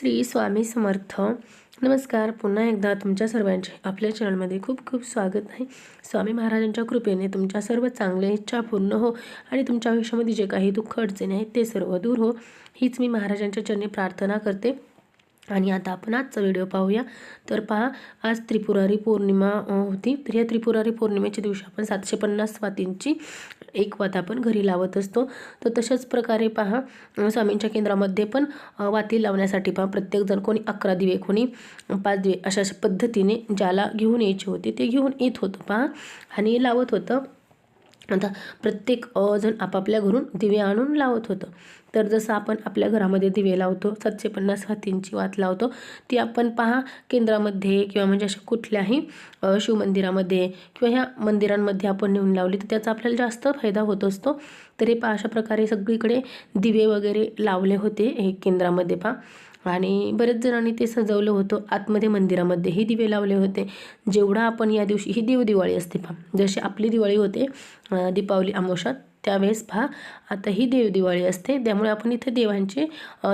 श्री स्वामी समर्थ. नमस्कार पुन्हा एकदा तुमच्या सर्वांचे आपल्या चॅनलमध्ये खूप खूप स्वागत आहे. स्वामी महाराजांच्या कृपेने तुमच्या सर्व चांगल्या इच्छा पूर्ण हो आणि तुमच्या आयुष्यामध्ये जे काही दुःख अडचणी आहेत ते सर्व दूर हो. हीच मी महाराजांच्या चरणी प्रार्थना करते. आणि आता आपण आजचा व्हिडिओ पाहूया. तर पहा आज त्रिपुरारी पौर्णिमा होती. तर या त्रिपुरारी पौर्णिमेच्या दिवशी आपण सातशे पन्नास वातींची एक वात आपण घरी लावत असतो. तर तशाच प्रकारे पहा स्वामींच्या केंद्रामध्ये पण वाती लावण्यासाठी पहा प्रत्येकजण कोणी अकरा दिवे कोणी पाच दिवे अशा अशा पद्धतीने ज्याला घेऊन यायचे होते ते घेऊन येत होतं पहा. आणि लावत होतं. आता प्रत्येक जण आपापल्या घरून दिवे आणून लावत होतं. तर जसं आपण आपल्या घरामध्ये दिवे लावतो सातशे पन्नास हातींची वात लावतो ती आपण पहा केंद्रामध्ये किंवा म्हणजे अशा कुठल्याही शिवमंदिरामध्ये किंवा ह्या मंदिरांमध्ये आपण नेऊन लावली तर त्याचा आपल्याला जास्त फायदा होत असतो. तर हे पहा अशा प्रकारे सगळीकडे दिवे वगैरे लावले होते हे केंद्रामध्ये पहा. आणि बरेच जणांनी ते सजवलं होतं. आतमध्ये मंदिरामध्येही दिवे लावले होते. जेवढा आपण या दिवशी ही देवदिवाळी असते पहा. जशी आपली दिवाळी होते दीपावली अमावस्यात त्यावेळेस पहा आता ही देवदिवाळी असते. त्यामुळे आपण इथे देवांची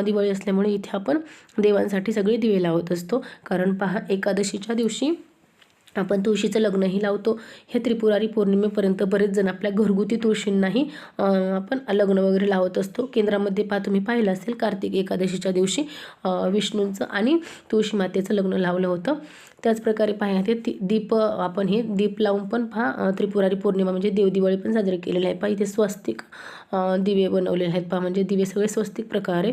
दिवाळी असल्यामुळे इथे आपण देवांसाठी सगळे दिवे लावत असतो. कारण पहा एकादशीच्या दिवशी आपण तुळशीचं लग्नही लावतो. हे त्रिपुरारी पौर्णिमेपर्यंत बरेच जण आपल्या घरगुती तुळशींनाही आपण लग्न वगैरे लावत असतो. केंद्रामध्ये पहा तुम्ही पाहिलं असेल कार्तिक एकादशीच्या दिवशी विष्णूंचं आणि तुळशी मातेचं लग्न लावलं होतं. त्याचप्रकारे पाहा ते ती दीप आपण हे दीप लावून पण पहा त्रिपुरारी पौर्णिमा म्हणजे देवदिवाळी पण साजरी केलेली आहे. पहा इथे स्वस्तिक दिवे बनवलेले आहेत. पहा म्हणजे दिवे सगळे स्वस्तिक प्रकारे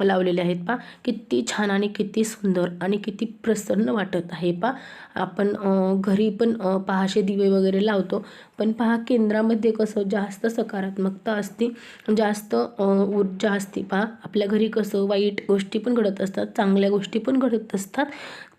लावलेले आहेत. पहा किती छान आणि किती सुंदर आणि किती प्रसन्न वाटत आहे. पहा आपण घरी पण पहाशे दिवे वगैरे लावतो. पण पहा केंद्रामध्ये कसं जास्त सकारात्मकता असते जास्त ऊर्जा असते. पहा आपल्या घरी कसं वाईट गोष्टी पण घडत असतात चांगल्या गोष्टी पण घडत असतात.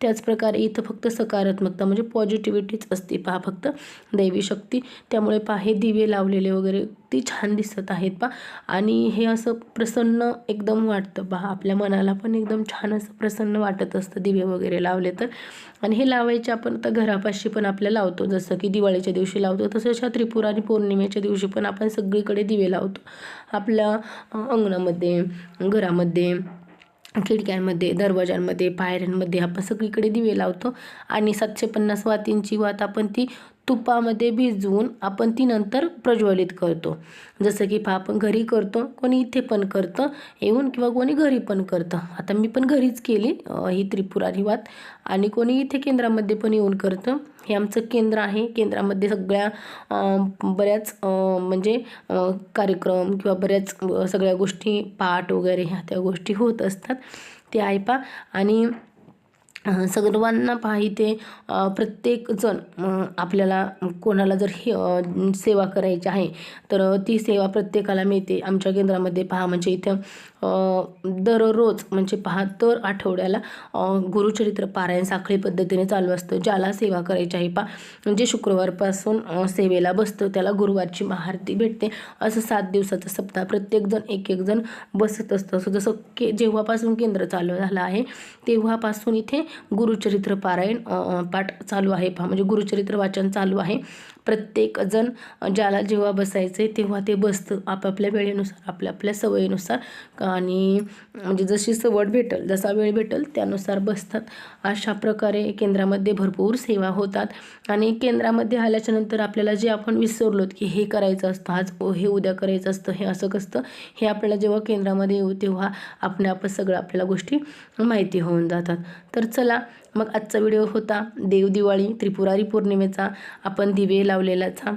त्याचप्रकारे इथं फक्त फक्त सकारात्मकता म्हणजे पॉझिटिव्हिटीच असते पहा फक्त. दैवी शक्ती. त्यामुळे पहा हे दिवे लावलेले वगैरे ती छान दिसत आहेत पहा. आणि हे असं प्रसन्न एकदम वाटतं पहा. आपल्या मनाला पण एकदम छान असं प्रसन्न वाटत असतं दिवे वगैरे लावले तर. आणि हे लावायचे आपण आता घरापाशी पण आपल्या लावतो. जसं की दिवाळीच्या दिवशी लावतो तसंच ह्या आणि पौर्णिमेच्या दिवशी पण आपण सगळीकडे दिवे लावतो. आपल्या अंगणामध्ये घरामध्ये खिडक्यांमध्ये दरवाजांमध्ये पायऱ्यांमध्ये आपण सगळीकडे दिवे लावतो. आणि सातशे पन्नास वातींची वात आपण ती तुपामध्ये भिजवून आपण ती नंतर प्रज्वलित करतो. जसं की पहा आपण घरी करतो कोणी इथे पण करतं येऊन किंवा कोणी घरी पण करतं. आता मी पण घरीच केली ही त्रिपुरारी वात. आणि कोणी इथे केंद्रामध्ये पण येऊन करतं. हे आमचं केंद्र आहे. केंद्रामध्ये सगळ्या बऱ्याच म्हणजे कार्यक्रम किंवा बऱ्याच सगळ्या गोष्टी पाठ वगैरे ह्या त्या गोष्टी होत असतात. ते आहे आणि सर्वांना पहा इथे प्रत्येकजण आपल्याला कोणाला जर हे सेवा करायची आहे तर ती सेवा प्रत्येकाला मिळते. आमच्या केंद्रामध्ये पहा म्हणजे इथं दररोज म्हणजे पहा दर आठवड्याला गुरुचरित्र पारायण साखळी पद्धतीने चालू असतं. ज्याला सेवा करायची आहे पा म्हणजे शुक्रवारपासून सेवेला बसतं. त्याला गुरुवारची महाआरती भेटते. असं सात दिवसाचं सप्ताह. प्रत्येकजण एक एक जण बसत असतं. असं जसं के जेव्हापासून केंद्र चालू झालं आहे तेव्हापासून इथे गुरुचरित्र पारायण पाठ चालू आहे. पहा म्हणजे गुरुचरित्र वाचन चालू आहे. प्रत्येकजण ज्याला जेव्हा बसायचं आहे तेव्हा ते बसतं आपापल्या वेळेनुसार आपल्या आपल्या सवयीनुसार. आणि म्हणजे जशी सवड भेटेल जसा वेळ भेटल त्यानुसार बसतात. अशा प्रकारे केंद्रामध्ये भरपूर सेवा होतात. आणि केंद्रामध्ये आल्याच्यानंतर आपल्याला जे आपण विसरलोत की हे करायचं असतं आज हे उद्या करायचं असतं हे असं कसतं हे आपल्याला जेव्हा केंद्रामध्ये येऊ तेव्हा आपण आपण सगळं आपल्याला गोष्टी माहिती होऊन जातात. तर चला मग आजचा व्हिडिओ होता देव दिवाळी त्रिपुरारी पौर्णिमेचा. आपण दिवे लावलेलाचा.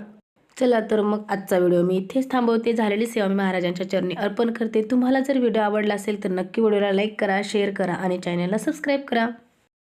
चला तर मग आजचा व्हिडिओ मी इथेच थांबवते. झालेली सेवा मी महाराजांच्या चरणी अर्पण करते. तुम्हाला जर व्हिडिओ आवडला असेल तर नक्की व्हिडिओला लाईक करा शेअर करा आणि चॅनलला सबस्क्राईब करा.